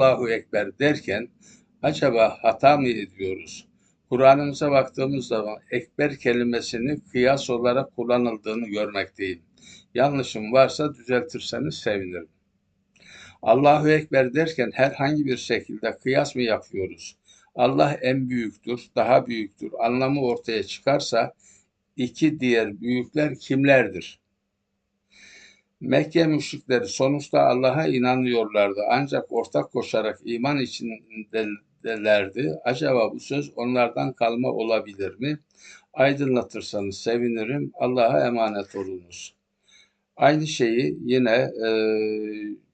Allahu Ekber derken acaba hata mı ediyoruz? Kur'an'ımıza baktığımız zaman ekber kelimesini kıyas olarak kullanıldığını görmekteyim. Yanlışım varsa düzeltirseniz sevinirim. Allahu Ekber derken herhangi bir şekilde kıyas mı yapıyoruz? Allah en büyüktür, daha büyüktür. Anlamı ortaya çıkarsa iki diğer büyükler kimlerdir? Mekke müşrikleri sonuçta Allah'a inanıyorlardı ancak ortak koşarak iman içindelerdi. Acaba bu söz onlardan kalma olabilir mi? Aydınlatırsanız sevinirim. Allah'a emanet olunuz. Aynı şeyi yine e,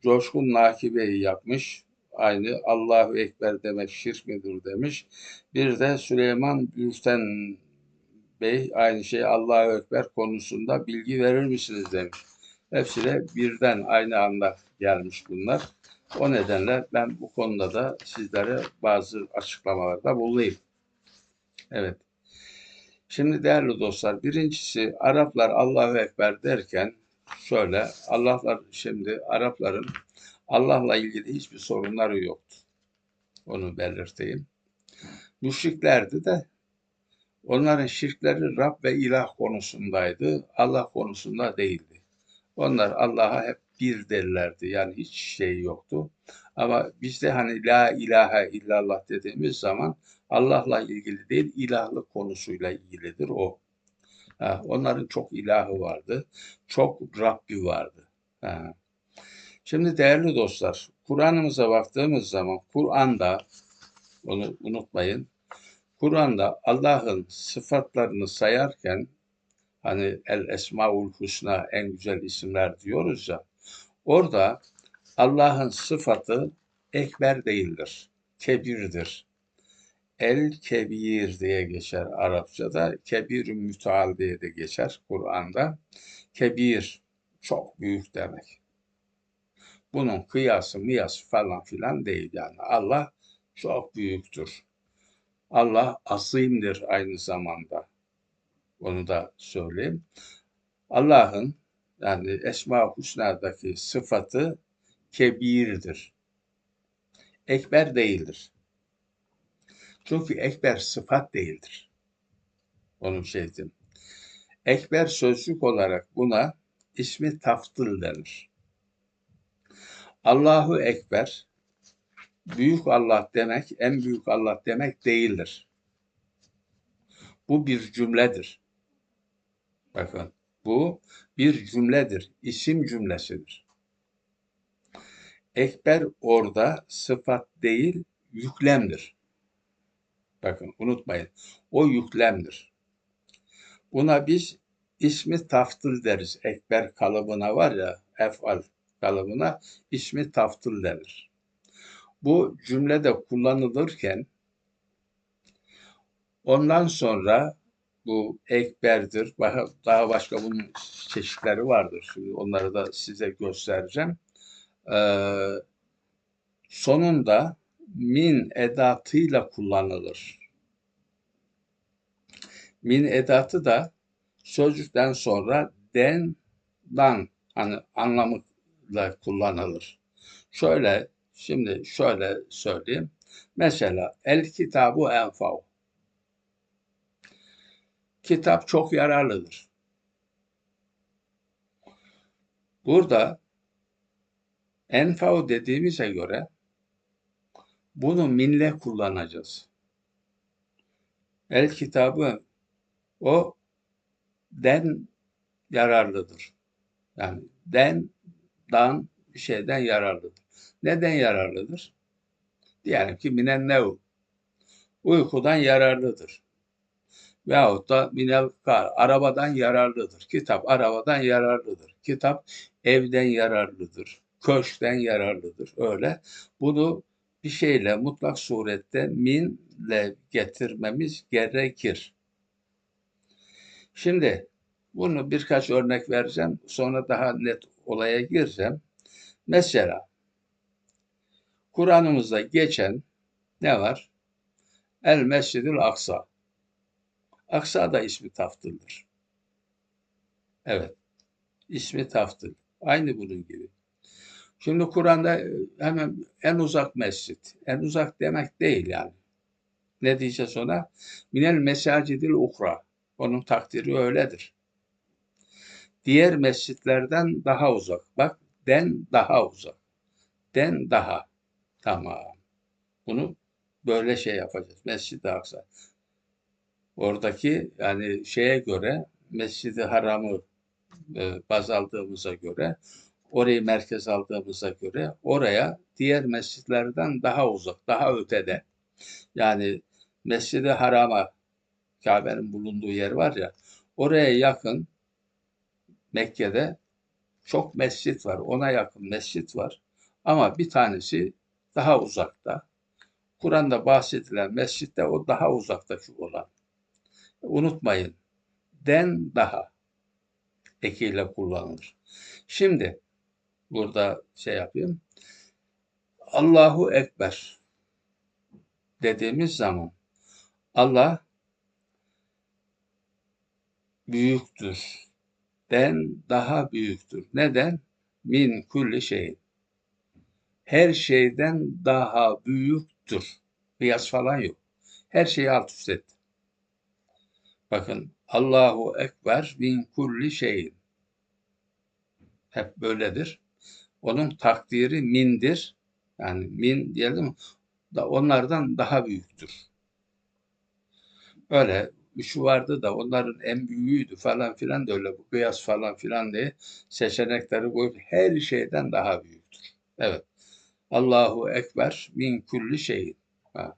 Coşkun Naki Bey yapmış. Aynı Allahu Ekber demek şirk midir demiş. Bir de Süleyman Bürten Bey aynı şey Allahu Ekber konusunda bilgi verir misiniz demiş. Hepsi de birden aynı anda gelmiş bunlar. O nedenle ben bu konuda da sizlere bazı açıklamalarda bulunayım. Evet. Şimdi değerli dostlar, birincisi Araplar Allahu Ekber derken şöyle, Allah'lar şimdi Arapların Allah'la ilgili hiçbir sorunları yoktu. Onu belirteyim. Müşriklerdi de onların şirkleri Rab ve ilah konusundaydı. Allah konusunda değildi. Onlar Allah'a hep bir derlerdi. Yani hiç şey yoktu. Ama bizde hani la ilahe illallah dediğimiz zaman Allah'la ilgili değil, ilahlık konusuyla ilgilidir o. Ha, onların çok ilahı vardı. Çok Rabbi vardı. Ha. Şimdi değerli dostlar, Kur'an'ımıza baktığımız zaman Kur'an'da, onu unutmayın, Kur'an'da Allah'ın sıfatlarını sayarken hani El Esmaul Husna en güzel isimler diyoruz ya. Orada Allah'ın sıfatı ekber değildir. Kebirdir. El kebir diye geçer Arapçada. Kebir müteal diye de geçer Kur'an'da. Kebir çok büyük demek. Bunun kıyası miyası falan filan değil yani. Allah çok büyüktür. Allah azimdir aynı zamanda. Onu da söyleyeyim. Allah'ın yani Esma-ı Hüsna'daki sıfatı kebirdir. Ekber değildir. Çünkü ekber sıfat değildir. Onu şey dedim. Ekber sözcük olarak buna ismi taftıl denir. Allahu Ekber büyük Allah demek, en büyük Allah demek değildir. Bu bir cümledir. Bakın bu bir cümledir, isim cümlesidir. Ekber orada sıfat değil, yüklemdir. Bakın unutmayın. O yüklemdir. Buna biz ismi taftıl deriz. Ekber kalıbına var ya, efal kalıbına ismi taftıl denir. Bu cümlede kullanılırken ondan sonra bu ekberdir. Daha başka bunun çeşitleri vardır. Şimdi onları da size göstereceğim. Ee, sonunda min edatıyla kullanılır. Min edatı da sözcükten sonra den, dan hani anlamıyla kullanılır. Şöyle, şimdi şöyle söyleyeyim. Mesela el kitabu enfav. Kitap çok yararlıdır. Burada enfav dediğimize göre bunu minle kullanacağız. El kitabı o den yararlıdır. Yani den, dan şeyden yararlıdır. Neden yararlıdır? Diyelim ki minen nev. Uykudan yararlıdır. Veyahut da minel kar. Arabadan yararlıdır. Kitap arabadan yararlıdır. Kitap evden yararlıdır. Köşkten yararlıdır. Öyle. Bunu bir şeyle mutlak surette minle getirmemiz gerekir. Şimdi bunu birkaç örnek vereceğim. Sonra daha net olaya gireceğim. Mesela Kur'an'ımızda geçen ne var? El Mescidül Aksa. Aksa da ismi taftıldır. Evet. İsmi taftıl. Aynı bunun gibi. Şimdi Kur'an'da e, hemen en uzak mescit. En uzak demek değil yani. Ne diyeceğiz ona? Minel mesacidil ukra. Onun takdiri öyledir. Diğer mescitlerden daha uzak. Bak den daha uzak. Den daha. Tamam. Bunu böyle şey yapacağız. Mescid-i Aksa. Oradaki yani şeye göre Mescid-i Haram'ı e, baz aldığımıza göre orayı merkez aldığımıza göre oraya diğer mescitlerden daha uzak, daha ötede. Yani Mescid-i Haram'a Kabe'nin bulunduğu yer var ya oraya yakın Mekke'de çok mescit var. Ona yakın mescit var. Ama bir tanesi daha uzakta. Kur'an'da bahsedilen mescitte o daha uzaktaki olan. Unutmayın. Den daha ekiyle kullanılır. Şimdi burada şey yapayım. Allahu Ekber dediğimiz zaman Allah büyüktür. Den daha büyüktür. Neden? Min kulli şeyin. Her şeyden daha büyüktür. Kıyas falan yok. Her şeyi alt üst etti. Bakın Allahu Ekber min kulli şeyin. Hep böyledir. Onun takdiri mindir. Yani min diyelim da onlardan daha büyüktür. Öyle üçü vardı da onların en büyüğüydü falan filan da öyle bu kıyas falan filan diye seçenekleri koyup her şeyden daha büyüktür. Evet. Allahu Ekber min kulli şeyin. Ha.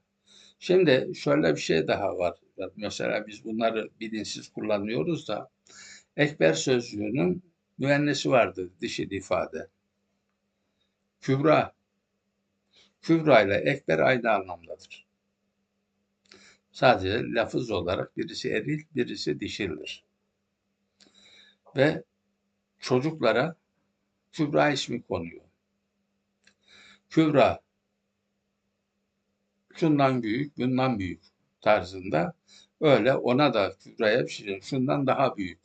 Şimdi şöyle bir şey daha var. Mesela biz bunları bilinçsiz kullanıyoruz da ekber sözcüğünün müennesi vardır dişil ifade. Kübra. Kübra ile ekber aynı anlamdadır. Sadece lafız olarak birisi eril, birisi dişildir. Ve çocuklara Kübra ismi konuyor. Kübra şundan büyük, bundan büyük tarzında öyle ona da Kübra'ya bir şey şundan daha büyük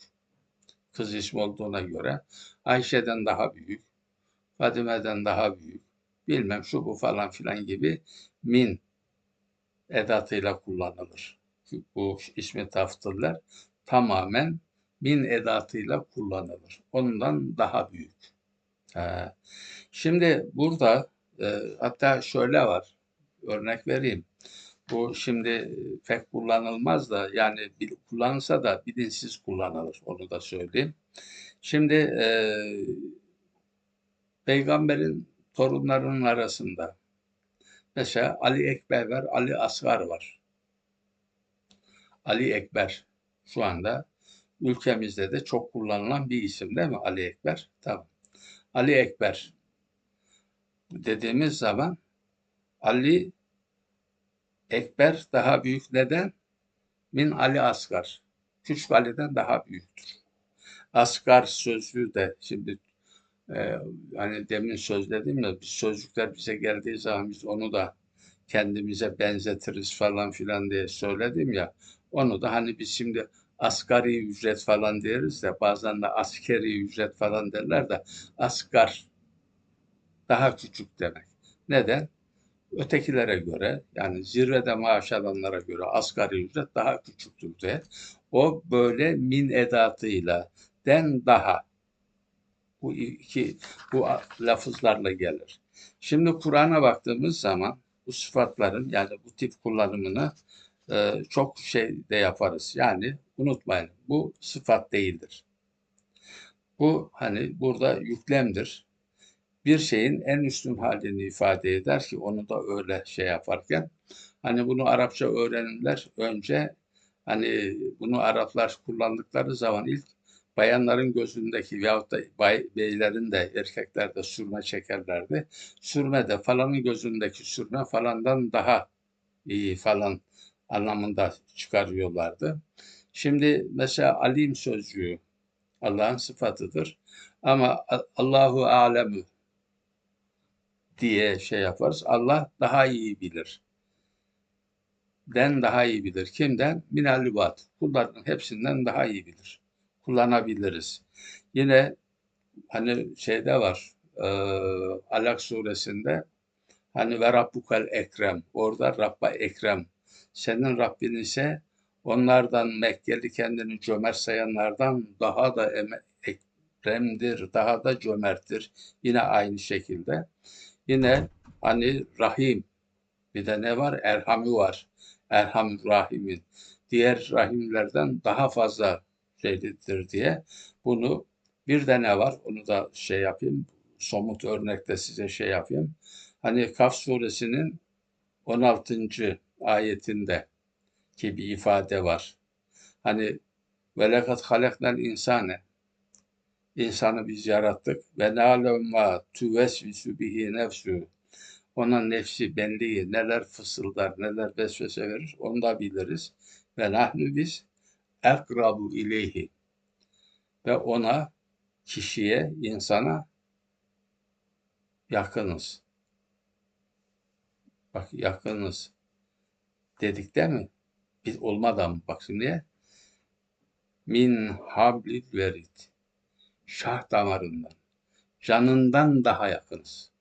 kız ismi olduğuna göre Ayşe'den daha büyük, Fadime'den daha büyük, bilmem şu bu falan filan gibi min edatıyla kullanılır. Bu ismi taftırlar tamamen min edatıyla kullanılır. Ondan daha büyük. Şimdi burada e, hatta şöyle var. Örnek vereyim. Bu şimdi pek kullanılmaz da yani kullanılsa da bilinçsiz kullanılır. Onu da söyleyeyim. Şimdi e, peygamberin torunlarının arasında mesela Ali Ekber var, Ali Asgar var. Ali Ekber şu anda ülkemizde de çok kullanılan bir isim değil mi? Ali Ekber. Tamam. Ali Ekber dediğimiz zaman Ali Ekber daha büyük neden? Min Ali Asgar. Küçük Ali'den daha büyüktür. Asgar sözlüğü de şimdi e, hani demin sözledim ya biz sözcükler bize geldiği zaman biz onu da kendimize benzetiriz falan filan diye söyledim ya. Onu da hani biz şimdi asgari ücret falan deriz de bazen de askeri ücret falan derler de asgar daha küçük demek. Neden? Ötekilere göre yani zirvede maaş alanlara göre asgari ücret daha küçüktür de o böyle min edatıyla den daha bu iki bu lafızlarla gelir. Şimdi Kur'an'a baktığımız zaman bu sıfatların yani bu tip kullanımını e, çok şey de yaparız. Yani unutmayın bu sıfat değildir. Bu hani burada yüklemdir bir şeyin en üstün halini ifade eder ki onu da öyle şey yaparken hani bunu Arapça öğrenimler önce hani bunu Araplar kullandıkları zaman ilk bayanların gözündeki veyahut da bay, beylerin de erkekler de sürme çekerlerdi. Sürme de falanın gözündeki sürme falandan daha iyi falan anlamında çıkarıyorlardı. Şimdi mesela alim sözcüğü Allah'ın sıfatıdır. Ama Allahu alemu diye şey yaparız. Allah daha iyi bilir. Den daha iyi bilir. Kimden? Minel lübat. Kulların hepsinden daha iyi bilir. Kullanabiliriz. Yine hani şeyde var. e, Alak suresinde hani ve Rabbukel Ekrem orada Rabba Ekrem senin Rabbin ise onlardan Mekkeli kendini cömert sayanlardan daha da ekremdir, daha da cömerttir. Yine aynı şekilde. Yine hani Rahim bir de ne var? Erham'i var. Erham Rahim'in. Diğer rahimlerden daha fazla şeydir diye bunu bir de ne var? Onu da şey yapayım. Somut örnekte size şey yapayım. Hani Kaf suresinin 16. ayetinde ki bir ifade var. Hani velakat halaknal insane insanı biz yarattık. Ve na'lem ma tuvesvisu bihi nefsu ona nefsi benliği neler fısıldar neler vesvese verir onu da biliriz. Ve nahnu biz ekrabu ileyhi. Ve ona kişiye insana yakınız. Bak yakınız dedik değil mi? Biz olmadan bak şimdi min hablil verit şah damarından canından daha yakınız.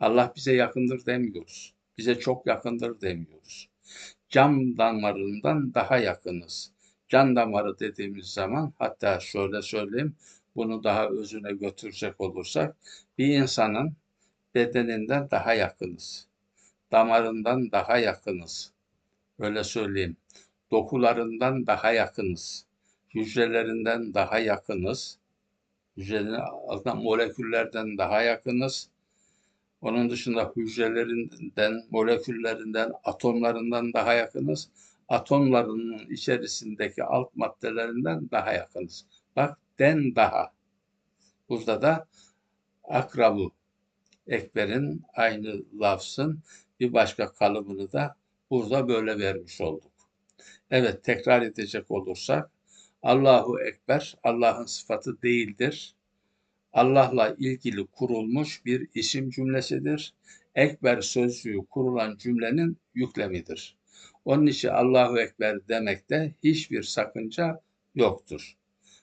Allah bize yakındır demiyoruz. Bize çok yakındır demiyoruz. Can damarından daha yakınız. Can damarı dediğimiz zaman hatta şöyle söyleyeyim bunu daha özüne götürecek olursak bir insanın bedeninden daha yakınız. Damarından daha yakınız. Öyle söyleyeyim. Dokularından daha yakınız. Hücrelerinden daha yakınız. Hücrenin altında moleküllerden daha yakınız. Onun dışında hücrelerinden, moleküllerinden, atomlarından daha yakınız. Atomlarının içerisindeki alt maddelerinden daha yakınız. Bak den daha. Burada da akrabu ekberin aynı lafzın bir başka kalıbını da burada böyle vermiş olduk. Evet tekrar edecek olursak Allahu Ekber Allah'ın sıfatı değildir. Allah'la ilgili kurulmuş bir isim cümlesidir. Ekber sözcüğü kurulan cümlenin yüklemidir. Onun için Allahu Ekber demekte hiçbir sakınca yoktur.